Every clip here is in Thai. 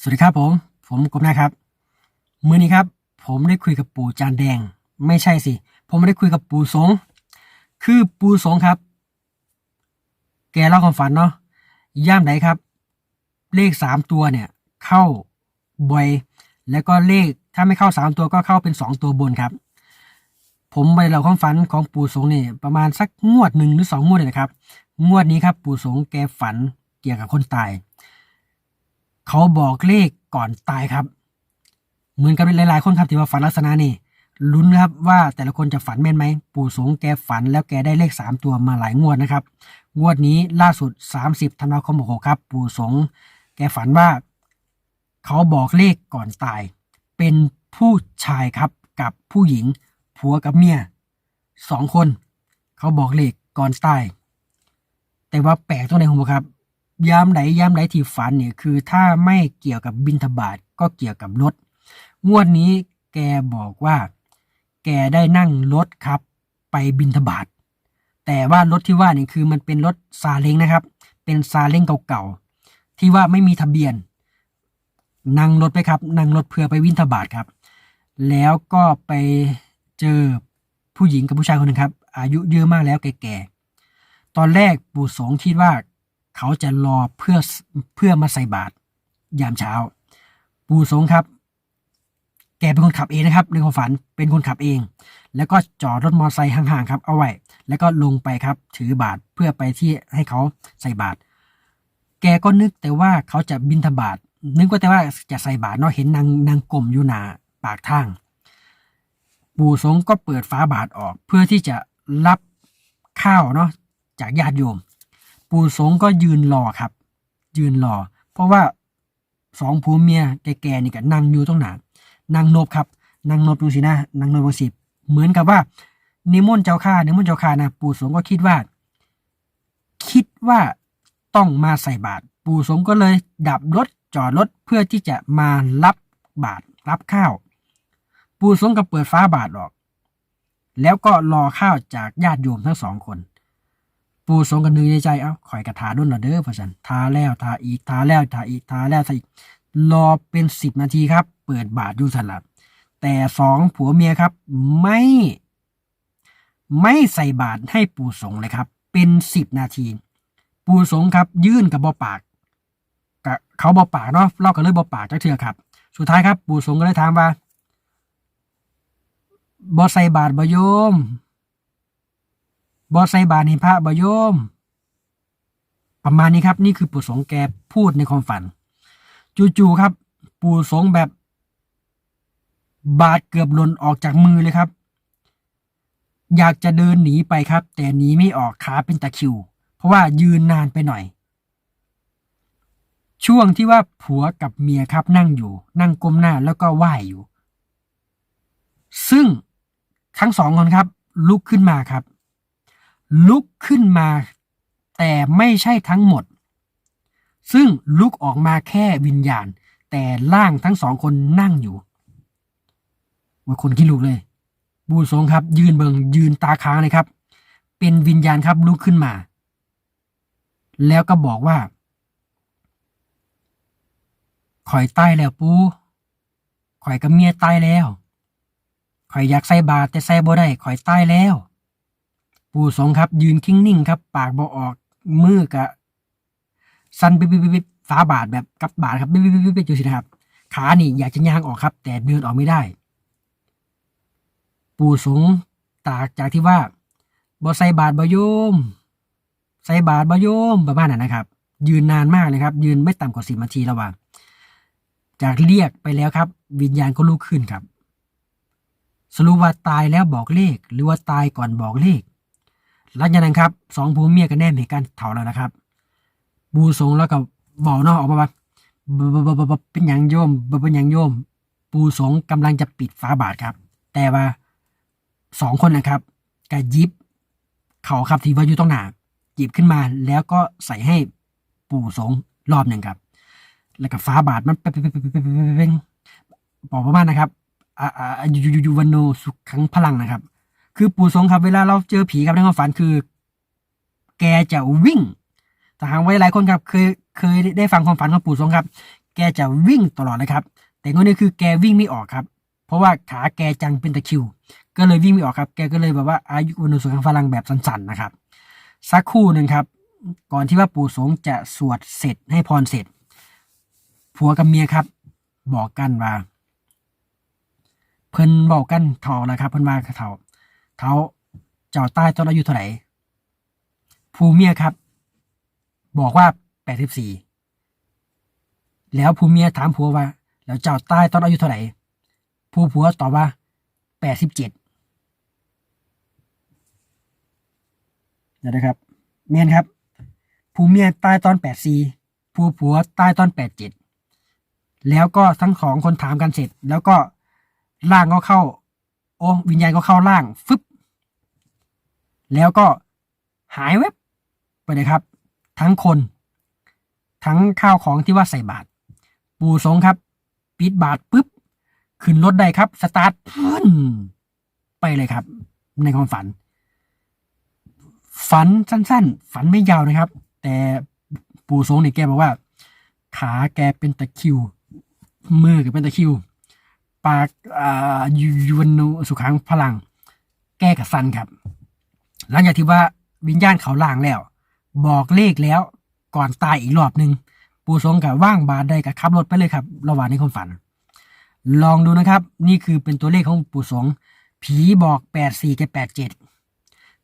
สวัสดีครับผม ผมกบนะครับมื้อนี้ครับผมได้คุยกับปู่จานแดง ไม่ใช่สิ ผมไม่ได้คุยกับปู่สง คือปู่สงครับ แกเล่าความฝันเนาะย่ามไหนครับ เลขสามตัวเนี่ยเข้าบ่อย แล้วก็เลขถ้าไม่เข้าสามตัวก็เข้าเป็นสองตัวบนครับ ผมไปเล่าความฝันของปู่สงเนี่ยประมาณสักงวดหนึ่งหรือสองงวดเลยนะครับ งวดนี้ครับ ปู่สงแกฝันเกี่ยวกับคนตาย เขาบอกเลขก่อนตายครับ เหมือนกับหลายๆคนครับที่ว่าฝันลักษณะนี่ลุ้นครับว่าแต่ละคนจะฝันแม่นไหม ปู่สงแกฝันแล้วแกได้เลขสามตัวมาหลายงวดนะครับ งวดนี้ล่าสุด 30ธันวาคม66ครับ ปู่สงแกฝันว่า เขาบอกเลขก่อนตาย เป็นผู้ชายครับกับผู้หญิง ผัวกับเมียสองคน เขาบอกเลขก่อนตาย แต่ว่าแปลกตรงไหนผมครับ ยามไหนยามไหนที่ฝันเนี่ยคือถ้าไม่เกี่ยวกับบินทบาทก็เกี่ยวกับรถ งวดนี้แกบอกว่า แกได้นั่งรถครับ ไปบินทบาทแต่ว่ารถที่ว่านี่คือมันเป็นรถซาเล้งนะครับ เป็นซาเล้งเก่าๆที่ว่าไม่มีทะเบียน นั่งรถไปครับ นั่งรถเพื่อไปวินทบาทครับ แล้วก็ไปเจอผู้หญิงกับผู้ชายคนหนึ่งครับ อายุเยอะมากแล้วแก่ๆตอนแรกปู่สงคิดว่า เขาจะรอเพื่อเพื่อมาใส่บาตรยามเช้า ปู่สงครับ แกเป็นคนขับเองนะครับในความฝันเป็นคนขับเอง แล้วก็จอดรถมอเตอร์ไซค์ห่างๆครับ เอาไว้ แล้วก็ลงไปครับ ถือบาตรเพื่อไปที่ให้เขาใส่บาตรแกก็นึกแต่ว่าเขาจะบินทบาทนึกว่าแต่ว่าจะใส่บาตรเนาะเห็นนางนางกลมอยู่หนาปากทางปู่สงก็เปิดฝาบาตรออก เพื่อที่จะรับข้าวเนาะจากญาติโยม ปู่สงก็ยืนรอครับ ยืนรอ เพราะว่าสองผัวเมียแก่ๆนี่ก็นั่งอยู่ตรงหนานางนบครับนางนบดูสินะนางนบวงศิเหมือนกับว่า นิมนต์เจ้าข้านิมนต์เจ้าข้านะปู่สงก็คิดว่า คิดว่าต้องมาใส่บาตรปู่สงก็เลย ดับรถจอดรถเพื่อที่จะมารับบาตรรับข้าว ปู่สงก็เปิดฟ้าบาตรออก แล้วก็รอข้าวจากญาติโยมทั้งสองคน ปู่สงกันนึกในใจเอ้าข่อยกระทาด้นละเด้อพ่อสันทาแล้วทาอีกทาแล้วทาอีกทาแล้วทาอีกรอเป็นสิบนาทีครับ เปิดบาทอยู่สันละแต่สองผัวเมียครับ ไม่ ไม่ใส่บาทให้ปู่สงเลยครับ เป็นสิบนาที ปู่สงครับ ยื่นกับบอปากกะเขาบอปากเนาะเล่ากันเลยบอปากจักเถื่อครับ สุดท้ายครับ ปู่สงก็เลยถามว่าบอใส่บาทบอโยม บอใส่บาตรให้พระบโยม ประมาณนี้ครับ นี่คือปู่สงแกพูดในความฝัน จู่ๆครับ ปู่สงแบบ บาดเกือบหล่นออกจากมือเลยครับ อยากจะเดินหนีไปครับ แต่หนีไม่ออกขาเป็นตะคิว เพราะว่ายืนนานไปหน่อย ช่วงที่ว่าผัวกับเมียครับนั่งอยู่ นั่งก้มหน้าแล้วก็ไหว้อยู่ ซึ่งทั้งสองคนครับ ลุกขึ้นมาครับ ลุกขึ้นมา แต่ไม่ใช่ทั้งหมด ซึ่งลุกออกมาแค่วิญญาณ แต่ร่างทั้งสองคนนั่งอยู่ว่าคนขี้ลุกเลย บูสงครับ ยืนเบิงยืนตาค้างเลยครับ เป็นวิญญาณครับลุกขึ้นมา แล้วก็บอกว่าข่อยตายแล้วปูข่อยกับเมียตายแล้วข่อยอยากใส่บาตรแต่ใส่บ่ได้ข่อยตายแล้ว ปู่สงครับ ยืนคิ้งนิ่งครับ ปากบอออก มือกะสั้นปิ๊บปิ๊บปิ๊บฝาบาทแบบกับบาทครับปิ๊บปิ๊บปิ๊บปิ๊บอยู่สินะครับ ขานี่อยากจะย่างออกครับ แต่เดินออกไม่ได้ ปู่สงตากจากที่ว่าบอใส่บาทบโยม ใส่บาทบโยมประมาณนั้นนะครับ ยืนนานมากเลยครับ ยืนไม่ต่ำกว่าสิบนาทีระหว่างจากเรียกไปแล้วครับ วิญญาณก็ลุกขึ้นครับ สรุปว่าตายแล้วบอกเลข หรือว่าตายก่อนบอกเลข หลังจากนั้นครับสองผัวเมียก็แนมเหตุการณ์เถาแล้วนะครับ บูสงแล้วก็บอกเนอกออกมาว่าบบบบบบบเป็นหยังโยมเป็นหยังโยม ปูสงกำลังจะปิดฝาบาทครับ แต่ว่าสองคนนะครับก็ยิบเขาครับที่ว่าอยู่ตรงหนาหยิบขึ้นมาแล้วก็ใส่ให้ปู่สงรอบหนึ่งครับ แล้วก็ฟ้าบาทมันเป้งเป้งเป้งเป้งเป้งเป้งบอกประมาณนะครับอ่าอ่ายูยูยูวันโนสุขังพลังนะครับ คือปู่สงครับเวลาเราเจอผีครับในความฝันคือ แกจะวิ่งแต่หากไว้หลายคนครับเคยเคยได้ฟังความฝันของปู่สงครับ แกจะวิ่งตลอดเลยครับ แต่งนี้คือแกวิ่งไม่ออกครับ เพราะว่าขาแกจังเป็นตะคิว ก็เลยวิ่งไม่ออกครับ แกก็เลยแบบว่าอายุวันสุขังพลังแบบสั้นๆนะครับ สักครู่หนึ่งครับ ก่อนที่ว่าปู่สงจะสวดเสร็จให้พรเสร็จ ผัวกับเมียครับ บอกกันว่าเพิ่นบอกกันเท่าแล้วครับ เพิ่นว่าเท่า เท่าเจ้าใต้ต้นอายุเท่าไหร่ผู้เมียครับ บอกว่าแปดสิบสี่แล้วผู้เมียถามผัวว่า แล้วเจ้าใต้ต้นอายุเท่าไหร่ผู้ผัวตอบว่าแปดสิบเจ็ดเดี๋ยวนะครับเมียนครับผู้เมียใต้ตอนแปดสี่ผู้ผัวใต้ตอนแปดเจ็ดแล้วก็ทั้งของคนถามกันเสร็จ แล้วก็ร่างก็เข้า โอ้วิญญาณก็เข้าร่าง ฟึบ แล้วก็หายแวบไปเลยครับ ทั้งคน ทั้งข้าวของที่ว่าใส่บาตรปู่สงครับ ปิดบาตรปุ๊บ ขึ้นรถได้ครับ สตาร์ทพุ่นไปเลยครับ ในความฝัน ฝันสั้น ๆ ฝันไม่ยาวนะครับ แต่ปู่สงเนี่ยแกบอกว่า ขาแกเป็นตะคิว มือก็เป็นตะคิว ปากอ่ายูวนุสุขังพลัง แก้กับสันครับ หลังจากที่ว่าวิญญาณเขาล่างแล้ว บอกเลขแล้วก่อนตายอีกรอบหนึ่งปู่สงกับว่างบาทได้กับขับรถไปเลยครับระหว่างในความฝัน ลองดูนะครับ นี่คือเป็นตัวเลขของปู่สงผีบอกแปดสี่แกแปดเจ็ด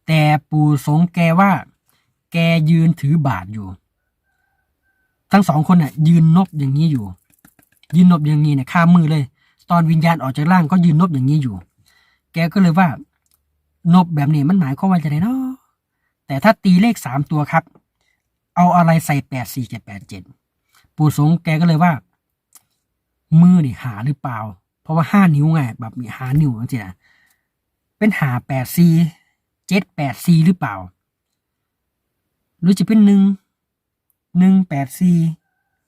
แต่ปู่สงแกว่า แกยืนถือบาทอยู่ ทั้งสองคนน่ะ ยืนนบอย่างนี้อยู่ ยืนนบอย่างนี้เนี่ยข้ามมือเลย ตอนวิญญาณออกจากร่างก็ยืนนบอย่างนี้อยู่ แกก็เลยว่า นบแบบนี้มันหมายความว่าจะไหนเนาะแต่ถ้าตีเลขสามตัวครับ เอาอะไรใส่แปดสี่กับแปดเจ็ดปู่สงแกก็เลยว่า มือนี่หาหรือเปล่า เพราะว่าห้านิ้วไงแบบมีหานิ้วจริงๆนะเป็นหาแปดสี่เจ็ดแปดสี่หรือเปล่า หรือจะเป็นหนึ่งหนึ่งแปดสี่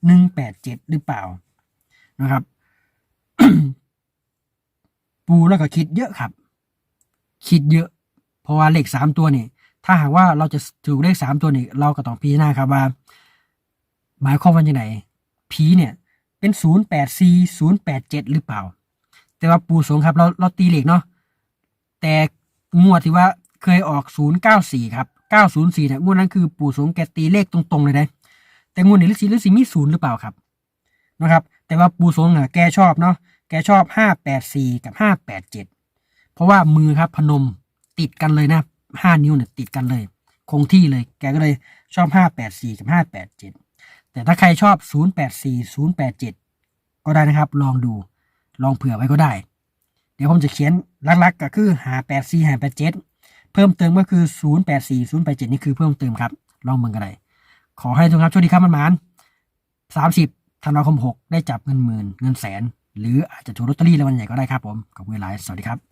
หนึ่งแปดเจ็ดหรือเปล่านะครับ ปูแล้วก็คิดเยอะครับ คิดเยอะ เพราะว่าเลขสามตัวนี่ถ้าหากว่าเราจะถูกเลขสามตัวนี่เราก็ต้องพิจารณาครับว่า หมายความว่าอย่างไรผีเนี่ยเป็นศูนย์แปดสี่ศูนย์แปดเจ็ดหรือเปล่า แต่ว่าปูสงครับเราเราตีเลขเนาะแต่งวดที่ว่าเคยออกศูนย์เก้าสี่ครับเก้าศูนย์สี่เนี่ยงวดนั้นคือปูสงแกตีเลขตรงๆเลยนะแต่งวดนี้ฤาษีฤาษีมีศูนย์หรือเปล่าครับนะครับ แต่ว่าปูสงเนี่ยแกชอบเนาะแกชอบห้าแปดสี่กับห้าแปดเจ็ด เพราะว่ามือครับพนมติดกันเลยนะห้านิ้วเนี่ยติดกันเลย คงที่เลยแกก็เลยชอบห้าแปดสี่กับห้าแปดเจ็ดแต่ถ้าใครชอบศูนย์แปดสี่ศูนย์แปดเจ็ดก็ได้นะครับ ลองดูลองเผื่อไว้ก็ได้ เดี๋ยวผมจะเขียนลักๆก็คือหาแปดสี่หาแปดเจ็ดเพิ่มเติมก็คือศูนย์แปดสี่ศูนย์แปดเจ็ดนี่คือเพิ่มเติมครับ ลองเมืองกันเลยขอให้ทุกครับโชคดีครับมันมานสามสิบธันวาคมหกได้จับเงินหมื่นเงินแสน หรืออาจจะถูกลอตเตอรี่รางวัลใหญ่ก็ได้ครับผมขอบคุณหลายสวัสดีครับ